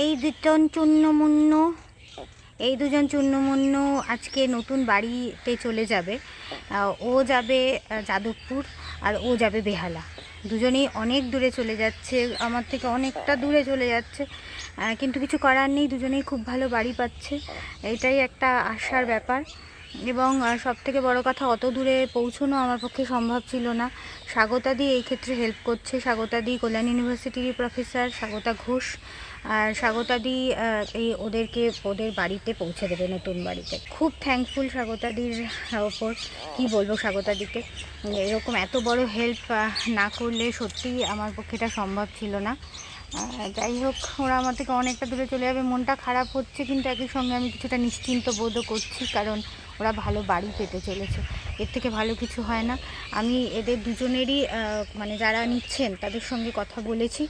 এই দুজন চূর্ণমূন্য এই দুজন চূর্ণমূন্য আজকে নতুন বাড়িতে চলে যাবে। ও যাবে যাদবপুর আর ও যাবে বেহালা। দুজনেই অনেক দূরে চলে যাচ্ছে, আমার থেকে অনেকটা দূরে চলে যাচ্ছে। কিন্তু কিছু করার নেই, দুজনেই খুব ভালো বাড়ি পাচ্ছে। এটাই একটা আশার ব্যাপার। এবং সব থেকে বড় কথা, অত দূরে পৌঁছানো আমার পক্ষে সম্ভব ছিল না। স্বাগতাদি এই ক্ষেত্রে হেল্প করছে। স্বাগতাদি কল্যাণ ইউনিভার্সিটির প্রফেসর স্বাগতা ঘোষ। স্বাগতাদি এই ওদেরকে, ওদের বাড়িতে পৌঁছে দেবে নতুন বাড়িতে। খুব থ্যাঙ্কফুল স্বাগতাদির ওপর। কি বলব স্বাগতাদিকে? এরকম এত বড় হেল্প না করলে সত্যিই আমার পক্ষে এটা সম্ভব ছিল না। যাই হোক, ওরা আমার থেকে অনেকটা দূরে চলে যাবে। মনটা খারাপ হচ্ছে, কিন্তু একই সঙ্গে আমি কিছুটা নিশ্চিন্ত বোধও করছি, কারণ ওরা ভালো বাড়ি পেতে চলেছে। এর থেকে ভালো কিছু হয় না। আমি এদের দুজনেরই মানে যারা নিচ্ছেন তাদের সঙ্গে কথা বলেছি।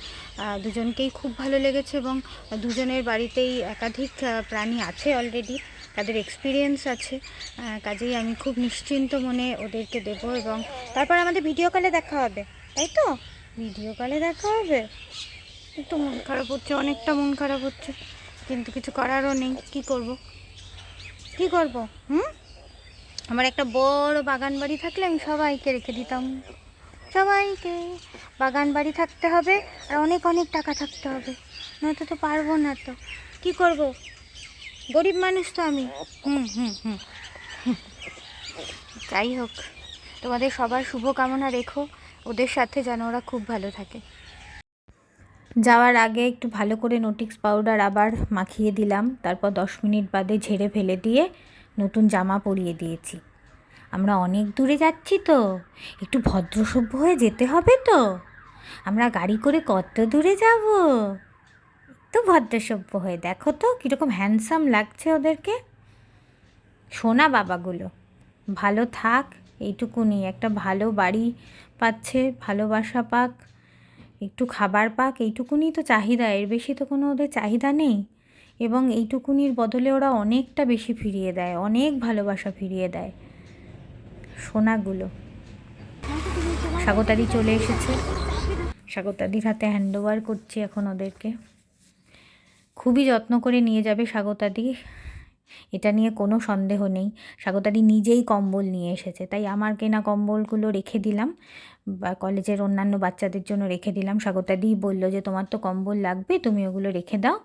দুজনকেই খুব ভালো লেগেছে এবং দুজনের বাড়িতেই একাধিক প্রাণী আছে অলরেডি তাদের এক্সপিরিয়েন্স আছে। কাজেই আমি খুব নিশ্চিন্ত মনে ওদেরকে দেবো এবং তারপর আমাদের ভিডিও কলে দেখা হবে, তাই তো? ভিডিও কলে দেখা হবে? একটু মন খারাপ হচ্ছে, অনেকটা মন খারাপ হচ্ছে। কিন্তু কিছু করারও নেই। কি করব? কি করব? হুম? আমার একটা বড় বাগান বাড়ি থাকলে আমি সবাইকে রেখে দিতাম। সবাইকে। বাগান বাড়ি থাকতে হবে আর অনেক অনেক টাকা থাকতে হবে। নয়তো তো পারব না তো। কি করব? গরিব মানুষ তো আমি। হুম হুম হুম। যাই হোক, তোমাদের সবার শুভকামনা রেখো। ওদের সাথে যেন ওরা খুব ভালো থাকে। যাওয়ার আগে একটু ভালো করে নোটিক্স পাউডার আবার মাখিয়ে দিলাম। তারপর দশ মিনিট বাদে ঝেড়ে ফেলে দিয়ে নতুন জামা পরিয়ে দিয়েছি। আমরা অনেক দূরে যাচ্ছি তো। একটু ভদ্রসভ্য হয়ে যেতে হবে তো। আমরা গাড়ি করে কত দূরে যাব? তো ভদ্রসভ্য হয়ে দেখো তো, কীরকম হ্যান্ডসাম লাগছে ওদেরকে। সোনা বাবাগুলো, ভালো থাক, এইটুকুনি। একটা ভালো বাড়ি পাচ্ছে ভালোবাসা পাক, একটু খাবার পাক, এইটুকুনি তো চাহিদা। এর বেশি তো কোনো ওদের চাহিদা নেই। এবং এইটুকুনির বদলে ওরা অনেকটা বেশি ফিরিয়ে দেয়, অনেক ভালোবাসা ফিরিয়ে দেয়। সোনাগুলো। স্বাগতাদি চলে এসেছে। স্বাগতাদির হাতে হ্যান্ড ওভার করছি এখন ওদেরকে। খুবই যত্ন করে নিয়ে যাবে স্বাগতাদি এটা নিয়ে কোনো সন্দেহ নেই। স্বাগতাদি নিজেই কম্বল নিয়ে এসেছে। তাই আমার কেনা কম্বলগুলো রেখে দিলাম। বা কলেজের অন্যান্য বাচ্চাদের জন্য রেখে দিলাম। স্বাগতাদি বলল যে, তোমার তো কম্বল লাগবে, তুমি ওগুলো রেখে দাও।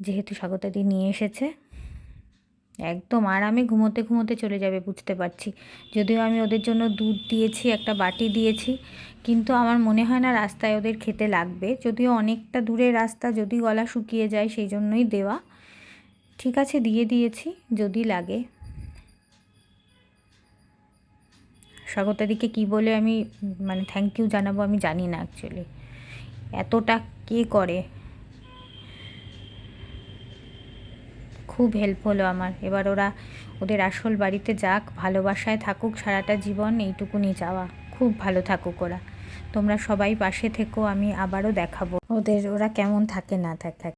যেহেতু স্বাগতাদি নিয়ে এসেছে। একদম আরামে ঘুমোতে ঘুমোতে চলে যাবে, বুঝতে পারছি। যদিও আমি ওদের জন্য দুধ দিয়েছি, একটা বাটি দিয়েছি, কিন্তু আমার মনে হয় না রাস্তায় ওদের খেতে লাগবে। যদিও অনেকটা দূরে রাস্তা, যদি গলা শুকিয়ে যায় সেই জন্যই দেওয়া। ঠিক আছে, দিয়ে দিয়েছি, যদি লাগে। স্বাগতাদিকে কি বলে আমি মানে থ্যাংক ইউ জানাব আমি জানি না অ্যাকচুয়ালি এতটা কে করে? খুব হেল্প হলো আমার। এবার ওরা ওদের আসল বাড়িতে যাক, ভালোবাসায় থাকুক, সারাটা জীবন এইটুকুনি যাওয়া খুব ভালো থাকুক ওরা। তোমরা সবাই পাশে থেকো, আমি আবারও দেখাবো। ওদের, ওরা কেমন থাকে না থাকে।